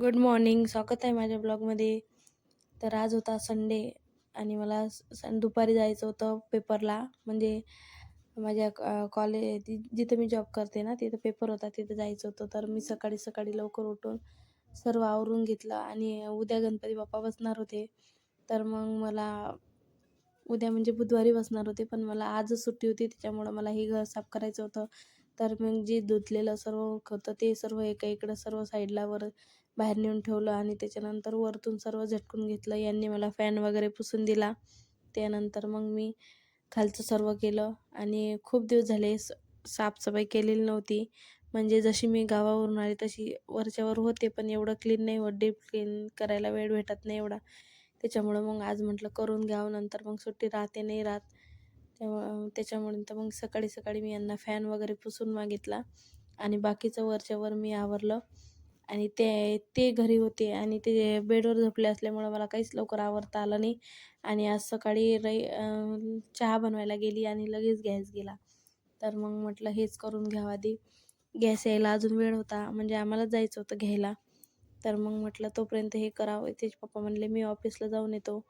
Good morning स्वागत आहे माझ्या ब्लॉगमध्ये. तर आज होता संडे आणि मला स- दुपारी जायचं होतं पेपरला. म्हणजे माझ्या कॉलेज जिथं मी जॉब करते ना तिथं पेपर होता तिथं जायचं होतं. तर मी सकाळी सकाळी लवकर उठून सर्व आवरून घेतलं आणि उद्या गणपती बाप्पा बसणार होते. तर मग मला उद्या म्हणजे बुधवारी बसणार होते पण मला आजच सुट्टी होती त्याच्यामुळं मला हे घर साफ करायचं होतं. तर मग जे धुतलेलं सर्व होतं ते सर्व एका इकडं सर्व साईडला वर बाहेर नेऊन ठेवलं आणि त्याच्यानंतर वरतून सर्व झटकून घेतलं. यांनी मला फॅन वगैरे पुसून दिला. त्यानंतर मग मी खालचं सर्व केलं आणि खूप दिवस झाले स साफसफाई केलेली नव्हती. म्हणजे जशी मी गावावरून आली तशी वरच्यावर होते पण एवढं क्लीन नाही होत. डीप क्लीन करायला वेळ भेटत नाही एवढा. त्याच्यामुळं मग आज म्हटलं करून घ्यावं. नंतर मग सुट्टी राहते नाही राहत. तेव्हा त्याच्यामुळे तर मग सकाळी सकाळी मी यांना फॅन वगैरे पुसून मागितला. आणि बाकीचं वरच्यावर मी आवरलं. आणि ते ते घरी होते आणि ते बेडवर झोपले असल्यामुळं मला काहीच लवकर आवरता आलं नाही. आणि आज सकाळी रई चहा बनवायला गेली आणि लगेच गॅस गेला. तर मग म्हटलं हेच करून घ्यावं आधी. गॅस यायला अजून वेळ होता म्हणजे आम्हालाच जायचं होतं घ्यायला. तर मग म्हटलं तोपर्यंत हे करावं. त्याचे पप्पा म्हणले मी ऑफिसला जाऊन येतो.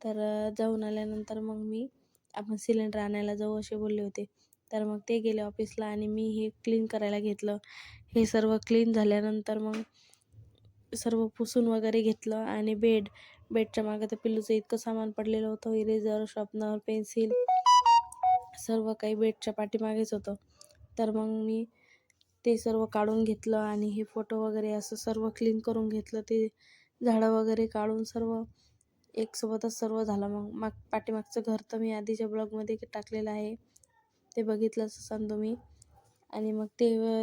तर जाऊन आल्यानंतर मग मी आपण सिलेंडर आणायला जाऊ असे बोलले होते. तर मग ते गेले ऑफिसला आणि मी हे क्लीन करायला घेतलं. हे सर्व क्लीन झाल्यानंतर मग सर्व पुसून वगैरे घेतलं आणि बेड बेडच्या मागं तर पिल्लूचं इतकं सामान पडलेलं होतं इरेझर शॉपनर पेन्सिल सर्व काही बेडच्या पाठीमागेच होतं. तर मग मी ते सर्व काढून घेतलं आणि हे फोटो वगैरे असं सर्व क्लीन करून घेतलं. ते झाडं वगैरे काढून सर्व एकसोबतच सर्व झालं. मग माग पाठीमागचं घर तर मी आधीच्या ब्लॉगमध्ये टाकलेलं आहे. ते बघितलंच असाल तुम्ही. आणि मग ते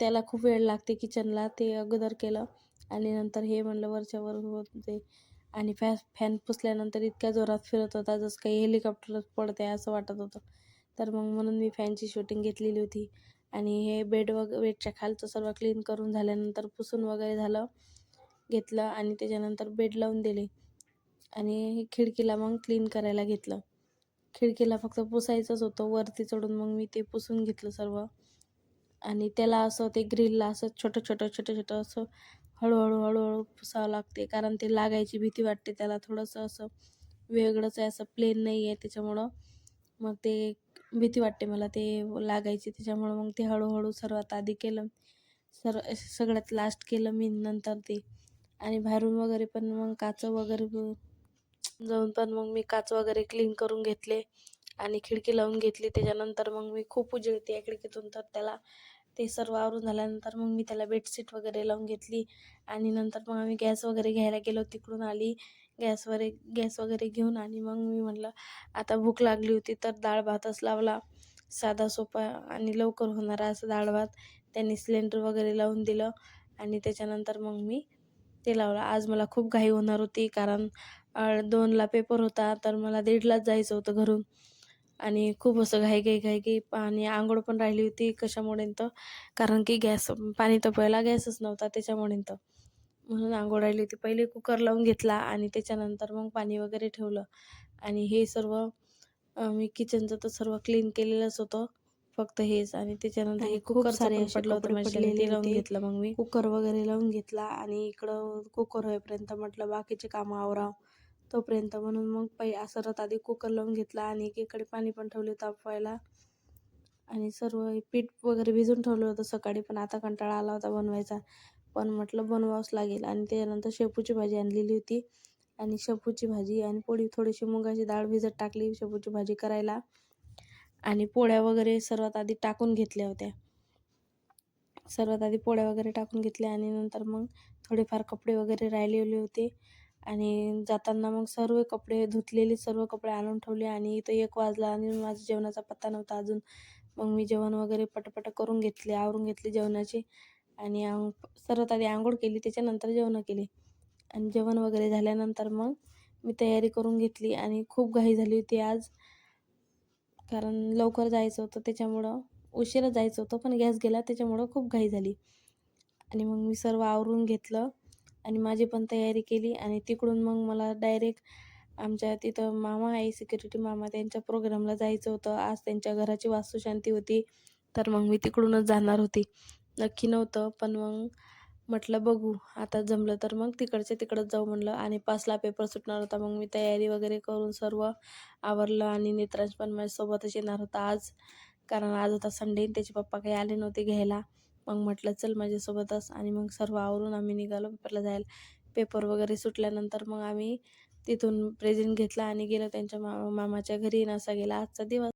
त्याला खूप वेळ लागते किचनला ते अगोदर केलं. आणि नंतर हे म्हणलं वरच्यावर होत होते. आणि फॅ फॅन पुसल्यानंतर इतक्या जोरात फिरत होता जसं काही हेलिकॉप्टरच पडते असं वाटत होतं. तर मग म्हणून मी फॅनची शूटिंग घेतलेली होती. आणि हे बेड वग बेडच्या खालचं सर्व क्लीन करून झाल्यानंतर पुसून वगैरे झालं घेतलं. आणि त्याच्यानंतर बेड लावून दिले. आणि हे खिडकीला मग क्लीन करायला घेतलं. खिडकीला फक्त पुसायचंच होतं. वरती चढून मग मी ते पुसून घेतलं सर्व. आणि त्याला असं ते ग्रिलला असं छोटं छोटं छोटं छोटं असं हळूहळू हळूहळू पुसावं लागते. कारण ते लागायची भीती वाटते. त्याला थोडंसं असं वेगळंच आहे. असं प्लेन नाही आहे त्याच्यामुळं. मग ते भीती वाटते मला ते लागायची. त्याच्यामुळं मग ते हळूहळू सर्वात आधी केलं. सर्व सगळ्यात लास्ट केलं मी नंतर ते. आणि बाहेरून वगैरे पण मग काचं वगैरे जाऊन पण मग मी काच वगैरे क्लीन करून घेतले आणि खिडकी लावून घेतली. त्याच्यानंतर मग मी खूप उजेडते या खिडकीतून. तर त्याला ते सर्व आवरून झाल्यानंतर मग मी त्याला बेडशीट वगैरे लावून घेतली. आणि नंतर मग आम्ही गॅस वगैरे घ्यायला गेलो. तिकडून आली. गॅसवर गॅस वगैरे घेऊन आणि मग मी म्हटलं आता भूक लागली होती तर डाळ भातच लावला. साधा सोपा आणि लवकर होणारा असं डाळ भात. त्यांनी सिलेंडर वगैरे लावून दिलं. आणि त्याच्यानंतर मग मी ते लावलं. आज मला खूप घाई होणार होती कारण दोनला पेपर होता तर मला दीडलाच जायचं होतं घरून. आणि खूप असं घाई घाई घाई घाई आणि आंघोळ पण राहिली होती कशामुळे तर कारण की गॅस पाणी तापवायला गॅसच नव्हता त्याच्यामुळे तर म्हणून आंघोळ राहिली होती. पहिले कुकर लावून घेतला आणि त्याच्यानंतर मग पाणी वगैरे ठेवलं. आणि हे सर्व मी किचनचं तर सर्व क्लीन केलेलंच होतं. फक्त हेच. आणि त्याच्यानंतर हे कुकर सारे पडलं होतं पडलेले लावून. घेतलं मग मी. कुकर वगैरे लावून घेतला आणि इकडं कुकर होईपर्यंत म्हटलं बाकीचे कामं आवराव. तोपर्यंत म्हणून मग पै सर्वात आधी कुकर लावून घेतला आणि एकीकडे पाणी पण ठेवले तापवायला आणि सर्व पीठ वगैरे भिजून ठेवलं होतं सकाळी पण आता कंटाळा आला होता बनवायचा. पण म्हटलं बनवावंच लागेल. आणि त्याच्यानंतर शेपूची भाजी आणलेली होती. आणि शेपूची भाजी आणि पोळी थोडीशी मुगाची डाळ भिजत टाकली शेपूची भाजी करायला. आणि पोळ्या वगैरे सर्वात आधी टाकून घेतल्या होत्या. सर्वात आधी पोळ्या वगैरे टाकून घेतल्या आणि नंतर मग थोडेफार कपडे वगैरे राहिलेले होते. आणि जाताना मग सर्व कपडे धुतलेले सर्व कपडे आणून ठेवले आणि इथं एक वाजला आणि माझा जेवणाचा पत्ता नव्हता अजून. मग मी जेवण वगैरे पटपट करून घेतले आवरून घेतले जेवणाचे. आणि आंग सर्वात आधी आंघोळ केली त्याच्यानंतर जेवणं केली. आणि जेवण वगैरे झाल्यानंतर मग मी तयारी करून घेतली आणि खूप घाई झाली होती आज. कारण लवकर जायचं होतं त्याच्यामुळं उशिरा जायचं होतं पण गॅस गेला त्याच्यामुळं खूप घाई झाली. आणि मग मी सर्व आवरून घेतलं. आणि माझी पण तयारी केली आणि तिकडून मग मला डायरेक्ट आमच्या तिथं मामा आहे सिक्युरिटी मामा त्यांच्या प्रोग्रामला जायचं होतं. आज त्यांच्या घराची वास्तुशांती होती तर मग मी तिकडूनच जाणार होती. नक्की नव्हतं पण मग म्हटलं बघू आता जमलं तर मग तिकडच्या तिकडंच जाऊ म्हणलं. आणि पाचला पेपर सुटणार होता मग मी तयारी वगैरे करून सर्व आवरलं आणि नेत्रांश पण माझ्यासोबतच येणार होता आज. कारण आज होता संडे त्याचे पप्पा काही आले नव्हते घ्यायला. मग म्हटलं चल माझ्यासोबतच. आणि मग सर्व आवरून आम्ही निघालो. पेपरला जायला पेपर वगैरे सुटल्यानंतर मग आम्ही तिथून प्रेझेंट घेतला आणि गेलो त्यांच्या मा मामाच्या घरी. असा गेला आजचा दिवस.